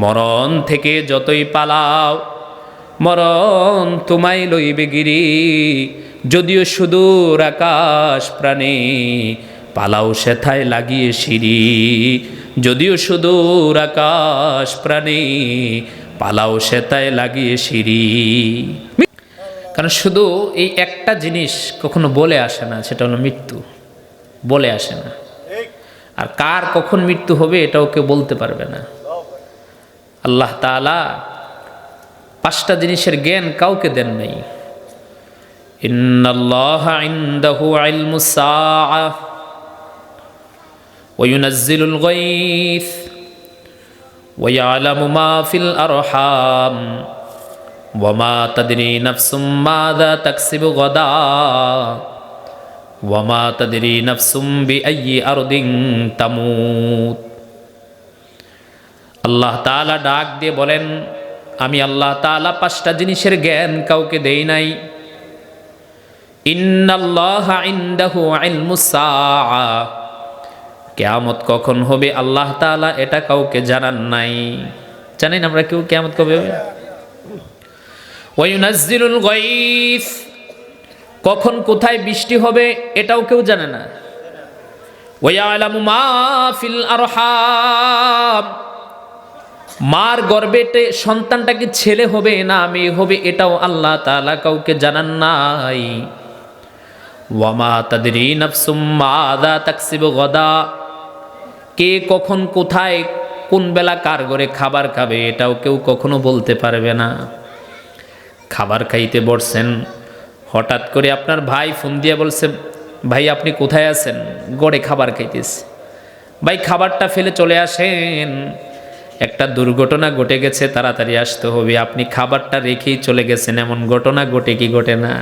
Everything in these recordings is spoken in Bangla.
মরণ থেকে যতই পালাও, মরণ তোমায় লইবে গিরি। যদিও সুদূর আকাশ প্রাণে পালাও সেথায় লাগিয়ে সিঁড়ি। যদিও সুদূর আকাশ প্রাণে পালাও সেথায় লাগিয়ে সিঁড়ি। কারণ শুধু এই একটা জিনিস কখনো বলে আসে না, সেটা হলো মৃত্যু। বলে আসে না। আর কার কখন মৃত্যু হবে এটাও কেউ বলতে পারবে না। আল্লাহ তাআলা পাঁচটা জিনিসের জ্ঞান কাউকে দেন নাই ইন্নাল্লাহ ইনদাহু ইলমুস সাআহ وينزل الغيث ويعلم ما في الأرحام وما تدري نفس ماذا تكسب غدا وما تدري نفس بأي أرض تموت আল্লাহ তাআলা ডাক দিয়ে বলেন, আমি আল্লাহ তাআলা পাঁচটা জিনিসের জ্ঞান কাউকে দেই নাই। কেয়ামত কখন হবে আল্লাহ তাআলা এটা কাউকে জানান নাই। জানেন আমরা কেউ কেয়ামত কবে হবে? কখন কোথায় বৃষ্টি হবে এটাও কেউ জানে না। ওয়ায়ালামু মা ফিল আরহাম। মার গর্বেতে সন্তানটা কি ছেলে হবে? না, মেয়ে হবে। এটাও আল্লাহ তাআলা কাউকে জানান নাই। ওয়ামা তাদরি নাফসুম মাদা তাকসিবু গদা। কে কখন কোথায় কোন বেলা কার ঘরে খাবার খাবে, এটাও কেউ কখনো বলতে পারবে না। খাবার খাইতে বসছেন। হঠাৎ করে আপনার ভাই ফোন দিয়ে বলছে, ভাই, আপনি কোথায় আছেন? গড়ে খাবার খাইতেছে। ভাই, খাবারটা ফেলে চলে আসেন। একটা দুর্ঘটনা ঘটে গেছে, তাড়াতাড়ি আসতে হবে। আপনি খাবারটা রেখেই চলে গেছেন, এমন ঘটনা ঘটে কি ঘটে না?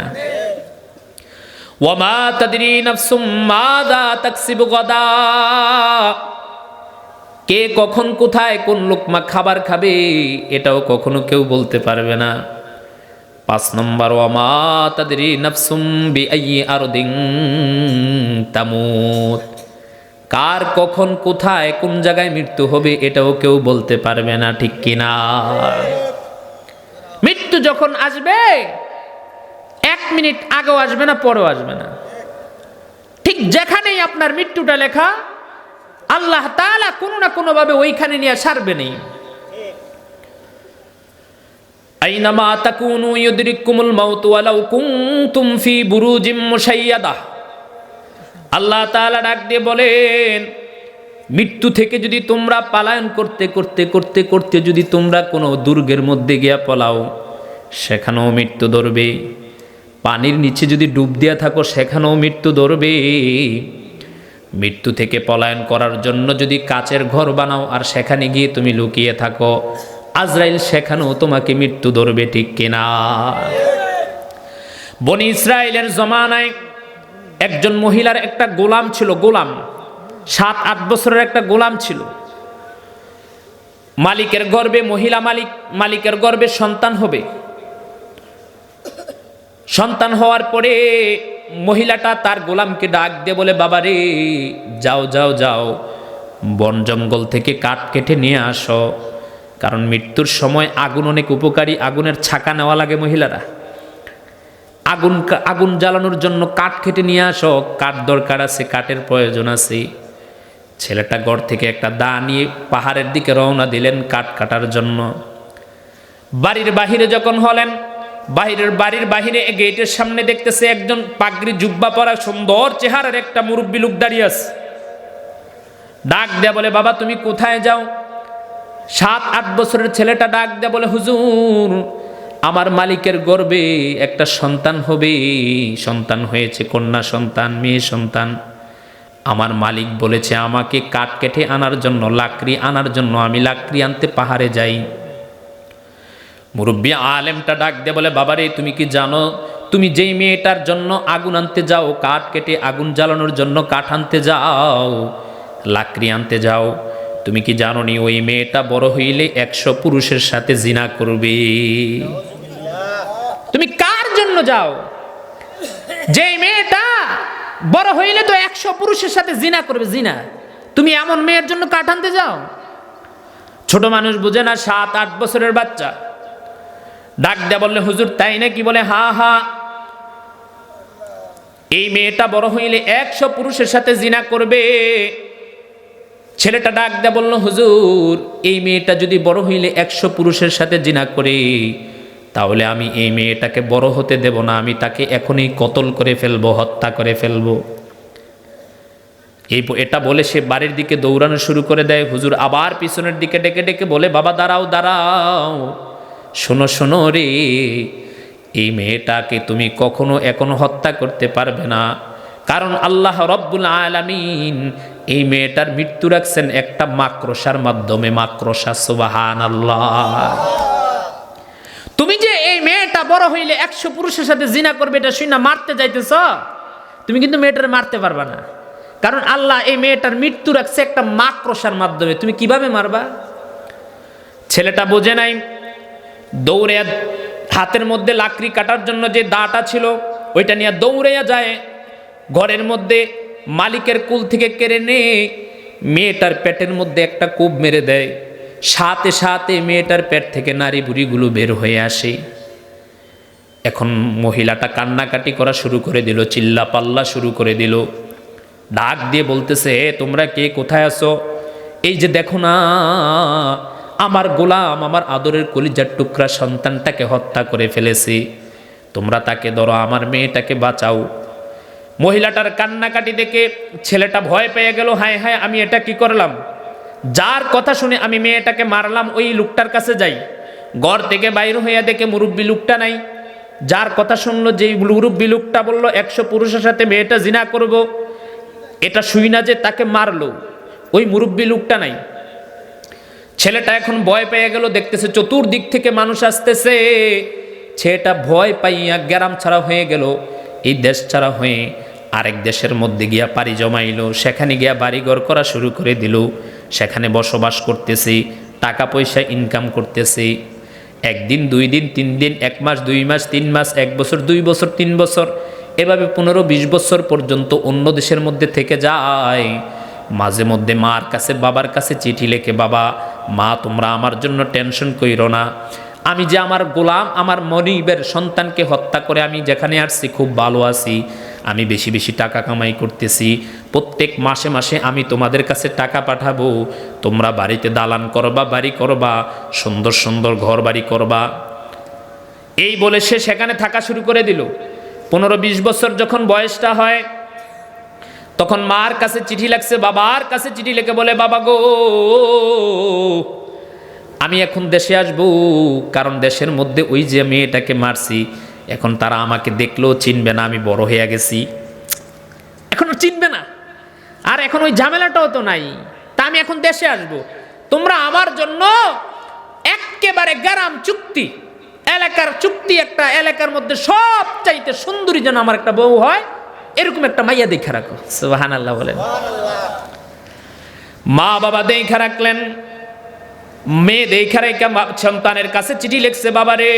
গাদা। কে কখন কোথায় কোন লোকমা খাবার খাবে, এটাও কখনো কেউ বলতে পারবে না। পাঁচ নম্বর ওয়ামা তাদরি নাফসুম বিআইয়ি আরদিন তামুত। কার কখন কোথায় কোন জায়গায় মৃত্যু হবে এটাও কেউ বলতে পারবে না, ঠিক কিনা? মৃত্যু যখন আসবে, এক মিনিট আগেও আসবে না, পরেও আসবে না। ঠিক যেখানেই আপনার মৃত্যুটা লেখা, আল্লাহ তাআলা কোনো না কোনোভাবে ওইখানে নিয়ে সারবে নেই। আইনামা তাকুনু ইউদরিকুমুল মাউত ওয়ালাউ কুনতুম ফি বুরুজিম মুশাইয়াদা। আল্লাহ তাআলা ডাক দিয়ে বলেন, মৃত্যু থেকে যদি তোমরা পালায়ন করতে করতে করতে করতে যদি তোমরা কোনো দুর্গের মধ্যে গিয়া পলাও, সেখানেও মৃত্যু ধরবে। পানির নিচে যদি ডুব দিয়া থাকো, সেখানেও মৃত্যু ধরবে। মৃত্যু থেকে পলায়ন করার জন্য যদি কাচের ঘর বানাও, আর সেখানে গিয়ে তুমি লুকিয়ে থাকো, আজরাইল সেখানেও তোমাকে মৃত্যু ধরবে, ঠিক কিনা? বনি ইসরায়েলের জমানায় একজন মহিলার একটা গোলাম ছিল, গোলাম। সাত, আট বছরের একটা গোলাম ছিল। মালিকের গর্বে মহিলা মালিক, মালিকের গর্বে সন্তান হবে। সন্তান হওয়ার পরে মহিলাটা তার গোলামকে ডাক দিয়ে বলে, বাবা রে, যাও যাও যাও। বন জঙ্গল থেকে কাঠ কেটে নিয়ে আসো। কারণ মৃত্যুর সময় আগুন অনেক উপকারী, আগুনের ছাকা নেওয়া লাগে মহিলারা। আগুন আগুন জ্বালানোর জন্য কাঠ কেটে নিয়ে আসো। কাঠ দরকার আছে, কাঠের প্রয়োজন আছে। ছেলেটা গড় থেকে একটা দা নিয়ে পাহাড়ের দিকে রওনা দিলেন কাঠ কাটার জন্য। বাড়ির বাহিরে যখন হলেন, বাহিরের বাড়ির বাহিরে গেটের সামনে দেখতেছে একজন পাগড়ি জুব্বা পরা সুন্দর চেহারার একটা মুরব্বী লোক দাঁড়িয়ে আছে। ডাক দেয়া বলে, বাবা, তুমি কোথায় যাও? সাত, আট বছরের ছেলেটা ডাক দেয়া বলে, হুজুর আমার মালিকের গর্বে একটা সন্তান হবে। সন্তান হয়েছে, কন্যা সন্তান, মেয়ে সন্তান। আমার মালিক বলেছে, আমাকে কাঠ কেটে আনার জন্য, লাকড়ি আনার জন্য আমি লাকড়ি আনতে পাহাড়ে যাই। মুরব্বী আলেমটা ডাক দে বলে, বাবারে, তুমি কি জানো? তুমি যেই মেয়েটার জন্য আগুন আনতে যাও, কাঠ কেটে আগুন জ্বালানোর জন্য কাঠ আনতে যাও, লাকড়ি আনতে যাও, তুমি কি জানো নি, ওই মেয়েটা বড় হইলে একশো পুরুষের সাথে জিনা করবে। তুমি কার জন্য যাও? যেই মেয়েটা বড় হইলে তো একশো পুরুষের সাথে জিনা করবে, জিনা। তুমি এমন মেয়ের জন্য কাঠ আনতে যাও? ছোট মানুষ বুঝে না, সাত, আট বছরের বাচ্চা। ডাক দেয়া বললে, হুজুর, তাই নাকি? বলে, হা হা। এই মেয়েটা বড় হইলে একশো পুরুষের সাথে জিনা করবে। ছেলেটা ডাক দেয়া বলল, হুজুর, এই মেয়েটা যদি বড় হইলে একশো পুরুষের সাথে জিনা করে তাহলে আমি এই মেয়েটাকে বড় হতে দেব না, আমি তাকে এখনই কতল করে ফেলব, হত্যা করে ফেলব। এই এটা বলে সে বাড়ির দিকে দৌড়ানো শুরু করে দেয়। হুজুর আবার পিছনের দিকে ডেকে ডেকে বলে, বাবা, দাঁড়াও দাঁড়াও। শোনো শোনো রে, এই মেয়েটাকে তুমি কখনো এখনও হত্যা করতে পারবে না। কারণ আল্লাহ রব্বুল আলামিন এই মেয়েটার মৃত্যু রাখছেন একটা মাক্রসার মাধ্যমে মাক্রসা সুবাহান আল্লাহ তুমি যে মেয়েটা বড় হইলে একশো পুরুষের সাথে জিনা করবে, এটা শুই না মারতে যাইতেছ? তুমি কিন্তু মেয়েটার মারতে পারবা না। কারণ আল্লাহ এই মেয়েটার মৃত্যু রাখছে একটা মাক্রসার মাধ্যমে, তুমি কীভাবে মারবা? ছেলেটা বোঝে নাই, দৌড়ে হাতের মধ্যে লাকড়ি কাটার জন্য যে দাটা ছিল, ওইটা নিয়ে দৌড়ে যায়। ঘরের মধ্যে মালিকের কুল থেকে কেড়ে নে মেয়েটার পেটের মধ্যে একটা কূপ মেরে দেয়। সাথে সাথে মেয়েটার পেট থেকে নারী বুড়িগুলো বের হয়ে আসে। এখন মহিলাটা কান্নাকাটি করা শুরু করে দিল চিল্লা পাল্লা শুরু করে দিল। ডাক দিয়ে বলতেছে "এ, তোমরা কে? কোথায় আছো? এই যে দেখো না আমার গোলাম আমার আদরের কলিজার টুকরা সন্তানটাকে হত্যা করে ফেলেছি। তোমরা তাকে ধরো আমার মেয়েটাকে বাঁচাও। মহিলাটার কান্নাকাটি দেখে ছেলেটা ভয় পেয়ে গেল হায় হায় আমি এটা কি করলাম? যার কথা শুনে আমি মেয়েটাকে মারলাম ওই লোকটার কাছে যাই। ঘর থেকে বাইর হইয়া দেখে মুরব্বী লোকটা নাই। যার কথা শুনলো যে মুরব্বী লোকটা বলল, একশো পুরুষের সাথে মেয়েটা জিনা করব, এটা শুই না যে তাকে মারলো। ওই মুরব্বী লোকটা নাই। ছেলেটা এখন ভয় পেয়ে গেল, দেখতেছে চতুর্দিক থেকে মানুষ আসতেছে। ছেলেটা ভয় পাইয়া গ্যারাম ছাড়া হয়ে গেল, এই দেশ ছাড়া হয়ে আরেক দেশের মধ্যে গিয়া পাড়ি জমাইলো, সেখানে গিয়া বাড়িঘর করা শুরু করে দিল। সেখানে বসবাস করতেছি, টাকা পয়সা ইনকাম করতেছি। একদিন, দুই দিন, তিন দিন, এক মাস, দুই মাস, তিন মাস, এক বছর, দুই বছর, তিন বছর, এভাবে পনেরো, বিশ বছর পর্যন্ত অন্য দেশের মধ্যে থেকে যায়। মাঝে মধ্যে মার কাছে, বাবার কাছে চিঠি লেখে, বাবা, মা, তোমরা আমার জন্য টেনশন কইরো না। আমি যে আমার গোলাম, আমার মনিবের সন্তানকে হত্যা করে আমি যেখানে আসছি, খুব ভালো আছি। আমি বেশি বেশি টাকা কামাই করতেছি। প্রত্যেক মাসে মাসে আমি তোমাদের কাছে টাকা পাঠাবো। তোমরা বাড়িতে দালান করবা, বাড়ি করবা, সুন্দর সুন্দর ঘর বাড়ি করবা। এই বলে সে সেখানে থাকা শুরু করে দিল। পনেরো বিশ বছর যখন বয়সটা হয়, তখন মার কাছে চিঠি লাগছে, বাবার কাছে চিঠি লিখে বলে, বাবা গো, আমি এখন দেশে আসব। কারণ দেশের মধ্যে ওই যে মেয়েটাকে মারছি এখন তারা আমাকে দেখলেও চিনবে না, আমি বড় হয়ে গেছি। এখন আর চিনবে না। আর এখন ওই ঝামেলাটাও তো নাই। তা আমি এখন দেশে আসব। তোমরা আমার জন্য একেবারে গ্রাম চুক্তি, এলাকার চুক্তি, একটা এলাকার মধ্যে সব চাইতে সুন্দরী যেন আমার একটা বউ হয়, এরকম একটা মাইয়া দেখে রাখো। সুবাহান আল্লাহ বলেন। মা বাবা দেখে রাখলেন। মেয়ে দেখা রেখা সন্তানের কাছে চিঠি লিখছে বাবা রে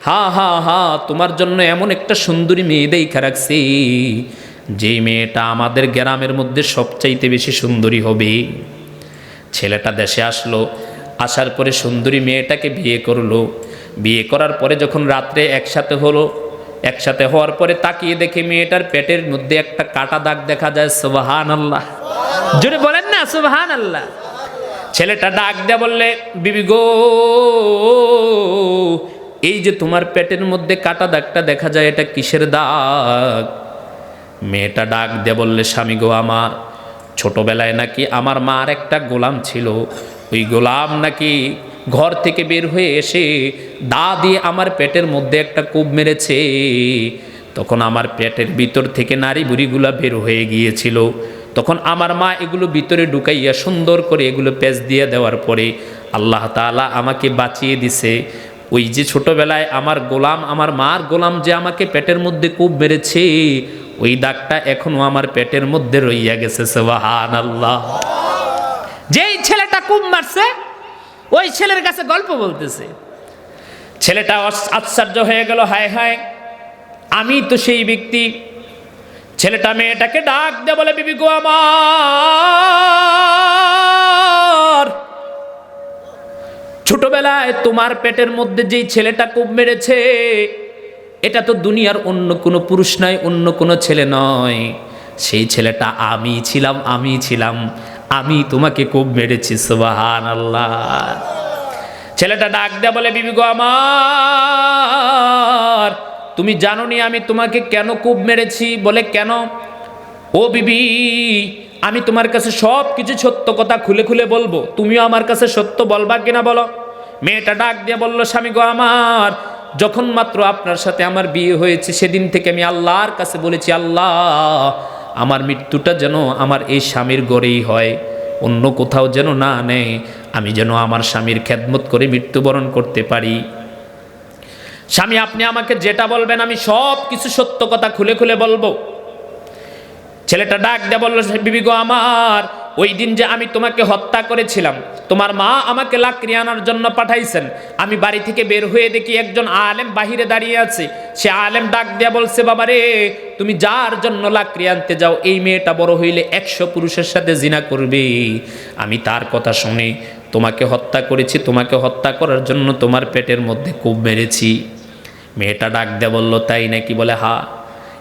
হা হা হা, তোমার জন্য এমন একটা সুন্দরী মেয়ে দেখা রাখছি, যে মেয়েটা আমাদের গ্রামের মধ্যে সবচাইতে বেশি সুন্দরী হবে। ছেলেটা দেশে আসলো, আসার পরে সুন্দরী মেয়েটাকে বিয়ে করল। বিয়ে করার পরে যখন রাত্রে একসাথে হলো, একসাথে হওয়ার পরে তাকিয়ে দেখে মেয়েটার পেটের মধ্যে একটা কাটা দাগ দেখা যায় সুবাহান আল্লাহ জোরে বলেন না সুবাহান আল্লাহ ছেলেটা ডাক দেয়া বললে, বিবি গো, এই যে তোমার পেটের মধ্যে কাটা দাগটা দেখা যায়, এটা কিসের দাগ? মেয়েটা ডাক দিয়ে বললে, স্বামী গো, আমার ছোটবেলায় নাকি আমার মার একটা গোলাম ছিল। ওই গোলাম নাকি ঘর থেকে বের হয়ে এসে দা দিয়ে আমার পেটের মধ্যে একটা কূপ মেরেছে। তখন আমার পেটের ভিতর থেকে নারী বুড়িগুলা বের হয়ে গিয়েছিল। তখন আমার মা এগুলো ভিতরে ঢুকাইয়া সুন্দর করে এগুলো পেঁচ দিয়ে দেওয়ার পরে আল্লাহ তাআলা আমাকে বাঁচিয়ে দিছে। ওই যে ছোটবেলায় আমার গোলাম, আমার মার গোলাম যে আমাকে পেটের মধ্যে কূপ মেরেছে ওই দাগটা এখনও আমার পেটের মধ্যে রইয়া গেছে সুবহান আল্লাহ যেই ছেলেটা কূপ মারছে, ওই ছেলের কাছে গল্প বলতেছে। ছেলেটা আশ্চর্য হয়ে গেল, হায় হায়, আমি তো সেই ব্যক্তি ছেলেটা মেয়েটাকে ডাক দে বলে, বিবি গো আমার। ছোটবেলায় তোমার পেটের মধ্যে যেই ছেলেটা কোপ মেরেছে, এটা তো দুনিয়ার অন্য কোনো পুরুষ নয়, অন্য কোনো ছেলে নয়। সেই ছেলেটা, আমি ছিলাম আমি ছিলাম, আমি তোমাকে কোপ মেরেছি সুবাহান আল্লাহ ছেলেটা ডাক দে বলে, বিবি গো আমার। তুমি জানো নি আমি তোমাকে কেন কূপ মেরেছি? বলে, কেন? ও বিবি, আমি তোমার কাছে সব কিছু সত্য কথা খুলে খুলে বলব। তুমিও আমার কাছে সত্য বলবা কিনা বলো? মেয়েটা ডাক দিয়ে বলল, স্বামী গো আমার, যখন মাত্র আপনার সাথে আমার বিয়ে হয়েছে, সেদিন থেকে আমি আল্লাহর কাছে বলেছি, আল্লাহ, আমার মৃত্যুটা যেন আমার এই স্বামীর গড়েই হয়। অন্য কোথাও যেন না নেয়, আমি যেন আমার স্বামীর খেদমত করে মৃত্যুবরণ করতে পারি। স্বামী, আপনি আমাকে যেটা বলবেন, আমি সব কিছু সত্য কথা খুলে খুলে বলব। ছেলেটা ডাক দিয়ে বলল, বিবি গো আমার, ওই দিন যে আমি তোমাকে হত্যা করেছিলাম, তোমার মা আমাকে লাকড়ি আনার জন্য পাঠাইছেন। আমি বাড়ি থেকে বের হয়ে দেখি একজন আলেম বাহিরে দাঁড়িয়ে আছে। সে আলেম ডাক দিয়া বলছে, বাবা রে, তুমি যার জন্য লাকড়ি আনতে যাও, এই মেয়েটা বড় হইলে একশো পুরুষের সাথে জিনা করবে। আমি তার কথা শুনে তোমাকে হত্যা করেছি, তোমাকে হত্যা করার জন্য তোমার পেটের মধ্যে খুব মেরেছি। মেয়েটা ডাক দিয়ে বলল, তাই নাকি? বলে, হা।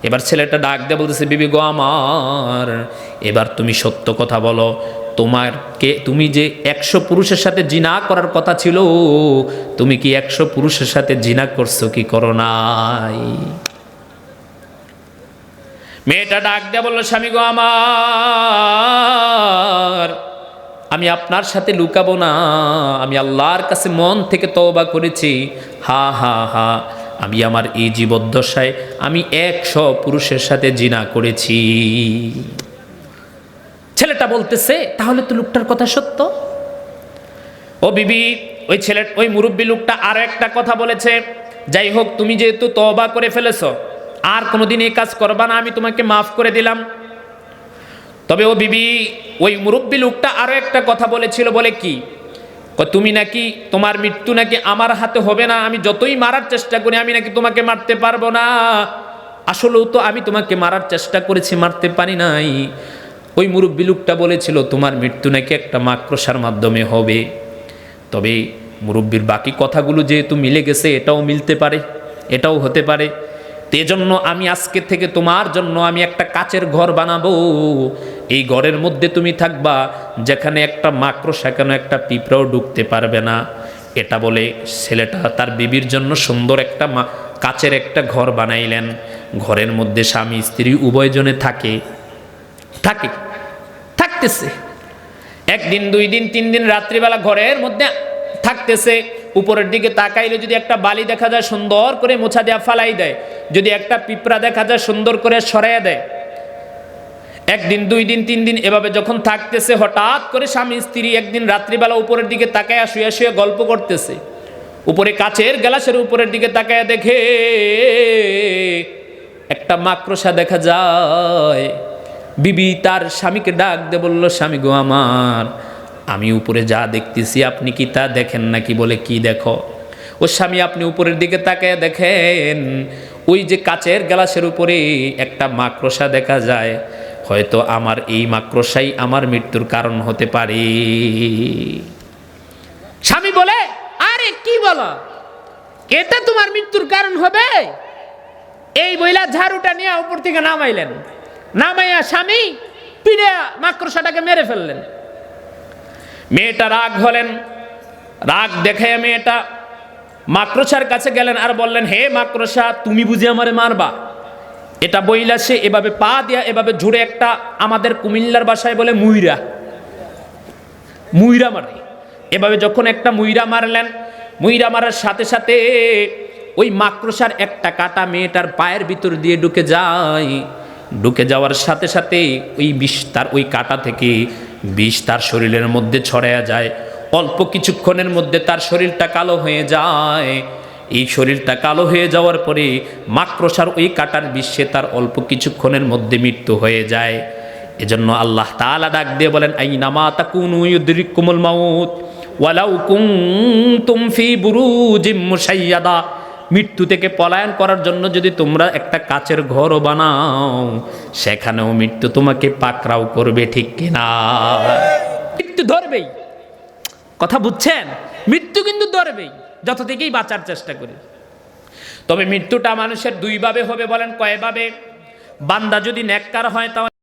এবার ছেলেটা ডাক দিয়ে বলতেছে, বিবি গো আমার, এবার তুমি সত্য কথা বলো। তোমার কে, তুমি যে একশো পুরুষের সাথে জিনা করার কথা ছিল, তুমি কি একশো পুরুষের সাথে জিনা করছ কি করো নাই? মেয়েটা ডাক দিয়ে বলল, স্বামী গো আমার, আমি আপনার সাথে লুকাবো না। আমি আল্লাহর কাছে মন থেকে তওবা করেছি। হা হা হা। আমি আমার এই জীবদ্দশায় আমি একশো পুরুষের সাথে জিনা করেছি। ছেলেটা বলতেছে, তাহলে তো লোকটার কথা সত্য? ও বিবি, ওই ছেলে, ওই মুরব্বী লোকটা আরও একটা কথা বলেছে, যাই হোক, তুমি যেহেতু তওবা করে ফেলেছ, আর কোনোদিন এই কাজ করবা না, আমি তোমাকে মাফ করে দিলাম। তবে ও বিবি, ওই মুরব্বী লোকটা আরও একটা কথা বলেছিল বলে কি? তুমি নাকি তোমার মৃত্যু নাকি আমার হাতে হবে না? আমি যতই মারার চেষ্টা করি, আমি নাকি তোমাকে মারতে পারব না। আসলেও তো আমি তোমাকে মারার চেষ্টা করেছি, মারতে পারি নাই। ওই মুরব্বী লোকটা বলেছিল, তোমার মৃত্যু নাকি একটা মাক্রসার মাধ্যমে হবে। তবে মুরব্বীর বাকি কথাগুলো যেহেতু মিলে গেছে, এটাও মিলতে পারে, এটাও হতে পারে। তেজন্য আমি আজকে থেকে তোমার জন্য আমি একটা কাচের ঘর বানাবো। এই ঘরের মধ্যে তুমি থাকবা, যেখানে একটা মাকড়সা সেখানে একটা পিঁপড়াও ঢুকতে পারবে না। এটা বলে ছেলেটা তার বিবির জন্য সুন্দর একটা মা- কাচের একটা ঘর বানাইলেন। ঘরের মধ্যে স্বামী, স্ত্রী উভয়জনে থাকে। থাকে। থাকতেছে। একদিন, দুই দিন, তিন দিন, রাত্রিবেলা ঘরের মধ্যে থাকতেছে। উপরের দিকে তাকাইলে যদি একটা বালি দেখা যায় সুন্দর করে মোছা দেওয়া ফালাই দেয়, যদি একটা পিঁপড়া দেখা যায় সুন্দর করে সরাইয়া দেয়। একদিন, দুই দিন, তিন দিন এভাবে যখন থাকতেছে, হঠাৎ করে স্বামী, স্ত্রী একদিন রাত্রিবেলা উপরের দিকে তাকায় শুয়ে শুয়ে গল্প করতেছে। উপরে কাচের গ্লাসের উপরের দিকে তাকায় দেখে একটা মাকড়সা দেখা যায়। বিবি তার স্বামীকে ডাক দে বলল, স্বামী গো আমার আমি উপরে যা দেখতেছি, আপনি কি তা দেখেন নাকি বলে কি দেখো? ও স্বামী, আপনি উপরের দিকে তাকে দেখেন, ওই যে কাচের গ্লাসের উপরে একটা মাকড়সা দেখা যায়। হয়তো আমার এই মাকড়সাই আমার মৃত্যুর কারণ হতে পারে। স্বামী বলে, আরে, কি বলো? এটা তোমার মৃত্যুর কারণ হবে? এই বইলা ঝাড়ুটা নিয়ে উপর থেকে নামাইলেন। নামাইয়া স্বামী পিড়ে মাকড়সাটাকে মেরে ফেললেন। মেয়েটা রাগ হলেন, রাগ দেখে মেয়েটা মাকড়সার কাছে গেলেন আর বললেন, হে মাকড়সা, তুমি বুঝি আমারে মারবা? এটা বইলা সে এভাবে পা দিয়া এভাবে ঝুড়ে একটা আমাদের কুমিল্লার বাসায় বলে মুইরা মুইরা মারে। এভাবে যখন একটা মুইরা মারলেন মুইরা মারার সাথে সাথে ওই মাকড়সার একটা কাটা মেয়েটার পায়ের ভিতর দিয়ে ঢুকে যায়। ঢুকে যাওয়ার সাথে সাথে ওই বিষ, তার ওই কাটা থেকে বিষ তার শরীরের মধ্যে ছড়ায়া যায়। অল্প কিছুক্ষণের মধ্যে তার শরীরটা কালো হয়ে যায়। এই শরীরটা কালো হয়ে যাওয়ার পরে মাকড়সার ওই কাটার বিশ্বে তার অল্প কিছুক্ষণের মধ্যে মৃত্যু হয়ে যায়। এজন্য আল্লাহ তাআলা ডাক দিয়ে বলেন আইনামা তাকুনু ইউদরিকুমুল মাউত, ওয়ালাউ কুনতুম ফি বুরুজিম মুশাইয়াদা। মৃত্যু থেকে পলায়ন করার জন্য যদি তোমরা একটা কাচের ঘরও বানাও, সেখানেও মৃত্যু তোমাকে পাকরাও করবে, ঠিক কিনা? মৃত্যু ধরবেই। কথা বুঝছেন? মৃত্যু কিন্তু ধরবেই, যত থেকেই বাঁচার চেষ্টা করি। তবে মৃত্যুটা মানুষের দুইভাবে হবে বলেন কয়ভাবে? বান্দা যদি নেককার হয় তাহলে